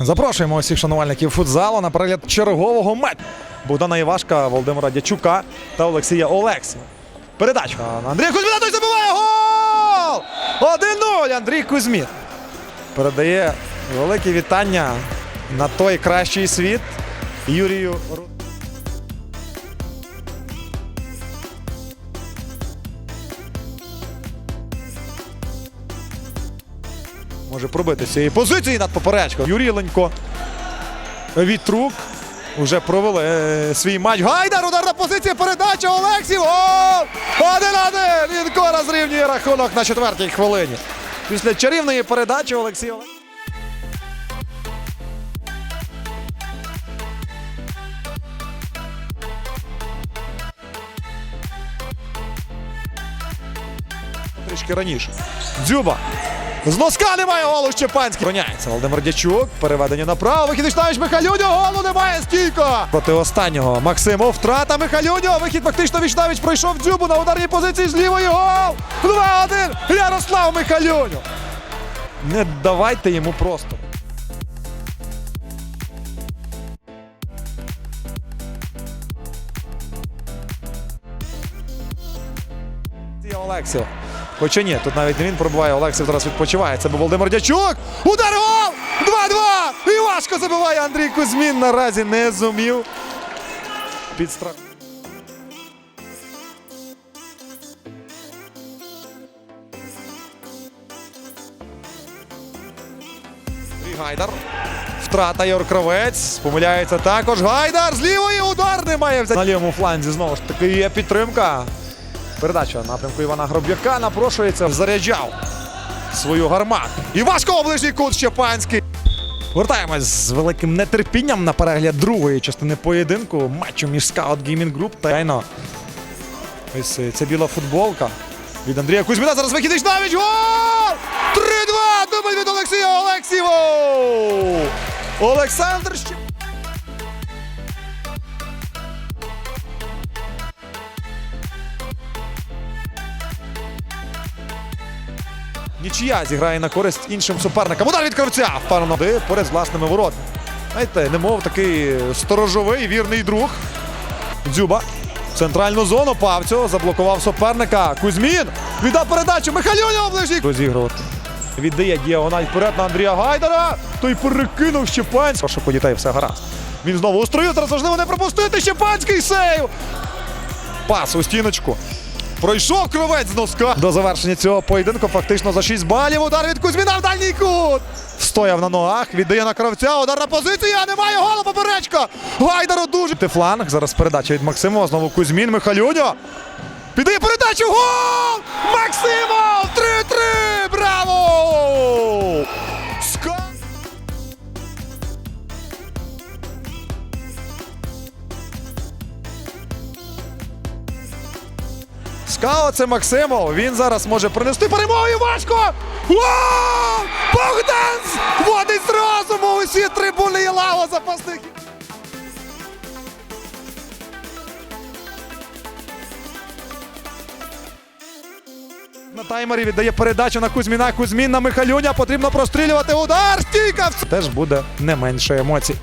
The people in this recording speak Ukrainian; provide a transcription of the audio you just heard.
Запрошуємо усіх шанувальників футзалу на перегляд чергового матчу Богдана Івашка, Володимира Дячука та Олексія Олексія. Передача на Андрія Кузьміна той забиває гол! 1-0 Андрій Кузьмін. Передає велике вітання на той кращий світ Юрію Ру- Може пробити з цієї позиції над поперечкою. Юрій Ленько. Вітрук. Уже провели е, свій матч. Гайдар, ударна позиція, передача Олексів. Гол! 1-1! Лінко розрівнює рахунок на четвертій хвилині. Після чарівної передачі Олексій Олексів. Трішки раніше. Дзюба. З носка немає голу Щепанський. Броняється Володимир Дячук. Переведення направо. Вихід Іштавич Михалюньо. Голу немає. Стійко. Проти останнього Максимов. Втрата Михалюньо. Вихід фактично Вічнавич пройшов дзюбу на ударній позиції з лівої. Гол. 2-1. Ярослав Михалюньо. Не давайте йому просто. Олексів. Хоча ні, тут навіть не він пробиває, Олексів зараз відпочиває. Це був Володимир Дячук. Удар гол! 2-2! І важко забиває Андрій Кузьмін. Наразі не зумів. Підстрах. Гайдар. Втрата Йор Кравець. Помиляється також. Гайдар з лівої удар немає. На лівому фланзі знову ж таки є підтримка. Передача напрямку Івана Гроб'яка напрошується. Заряджав свою гармату. І важко ближній кут Щепанський. Вертаємось з великим нетерпінням на перегляд другої частини поєдинку матчу між Scout Gaming Group та Айно. Ось е, ця біла футболка від Андрія Кузьміна. Зараз вихідний навіть гол! 3-2! Дубль від Олексія Олексіво! Олександр Щеп... Нічия зіграє на користь іншим суперникам. Удар від кравця! Впевнено, де поряд з власними воротами. Знаєте, немов такий сторожовий вірний друг. Дзюба. Центральну зону Павцю заблокував суперника. Кузьмін віддав передачу Михайлюню ближній. Розігрувати. Віддає діагональ вперед на Андрія Гайдара. Той перекинув Щепанський. Прошу по все гаразд. Він знову у. Зараз важливо не пропустити. Щепанський сейв. Пас у стіночку. Пройшов кровець з носка. До завершення цього поєдинку фактично за 6 балів. Удар від Кузьміна в дальній кут. Стояв на ногах, віддає на кравця. Ударна позиція. Немає голу поперечка. Гайдару дуже. Фланг. Зараз передача від Максимова. Знову Кузьмін. Михалюньо. Підає передачу. Гол! Максимов! 3-3! Скао це Максимов. Він зараз може принести перемогу і важко. Вау! Богдан вводить з розуму усі трибуни і лава запасних. На таймері віддає передачу на Кузьміна. Кузьмін на Михалюня. Потрібно прострілювати удар. Стійка! Теж буде не менше емоцій.